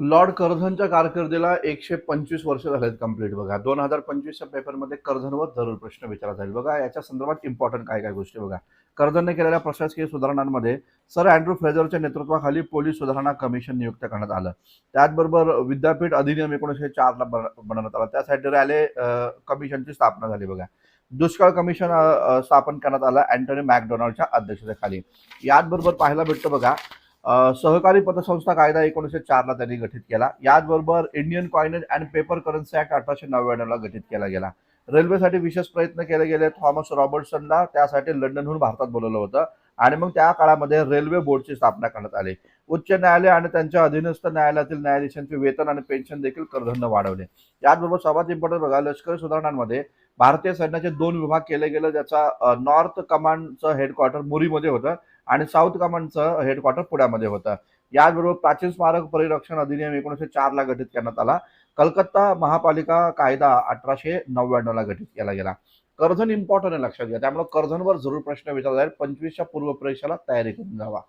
Lord कर्झनच्या कारकिर्दीला एकशे पंचवीस वर्ष झालेत कंप्लीट बघा. दोन हजार पंचवीसच्या पेपरमध्ये कर्झनवर जरूर प्रश्न विचारला जाईल. बघा याच्या संदर्भात इम्पॉर्टंट काय काय गोष्टी बघा. कर्झनने केलेल्या प्रशासकीय सुधारणांमध्ये सर अँड्रू फ्रेझरच्या नेतृत्वाखाली पोलीस सुधारणा कमिशन नियुक्त करण्यात आलं. त्याचबरोबर विद्यापीठ अधिनियम एकोणीसशे चारला बन- बनवण्यात आला. त्यासाठी रॅले कमिशनची स्थापना झाली बघा. दुष्काळ कमिशन स्थापन करण्यात आलं अँटनी मॅकडोनाल्डच्या अध्यक्षतेखाली. याचबरोबर पाहायला भेटतं बघा सहकारी पतसंस्था कायदा एकोणीसशे चारला त्यांनी गठीत केला. याचबरोबर Indian coinage and paper currency act अठराशे नव्याण्णवला गठीत केला गेला. रेल्वेसाठी विशेष प्रयत्न केले गेले. थॉमस रॉबर्टसनला त्यासाठी लंडनहून भारतात बोलवलं होतं. आणि मग त्या काळामध्ये रेल्वे बोर्डची स्थापना करण्यात आली. उच्च न्यायालय आणि त्यांच्या अधीनस्थ न्यायालयातील न्यायाधीशांचे वेतन आणि पेन्शन देखील कर्जन वाढवले. याचबरोबर सर्वात इम्पॉर्टंट बघा लष्करी सुधारणांमध्ये भारतीय सैन्याचे दोन विभाग केले गेले ज्याचा नॉर्थ कमांडचं हेडक्वार्टर मुरीमध्ये होतं आणि साऊथ कमांडचं हेडक्वार्टर पुण्यामध्ये होतं. याचबरोबर प्राचीन स्मारक परिरक्षण अधिनियम एकोणीसशे चारला गठीत करण्यात आला. कलकत्ता महापालिका कायदा अठराशे नव्याण्णवला गठीत केला गेला. कर्जन इम्पॉर्टंट आहे लक्षात घ्या. त्यामुळे कर्जनवर जरूर प्रश्न विचारला जाईल. पंचवीसच्या पूर्व परीक्षेला तयारी करून जावा.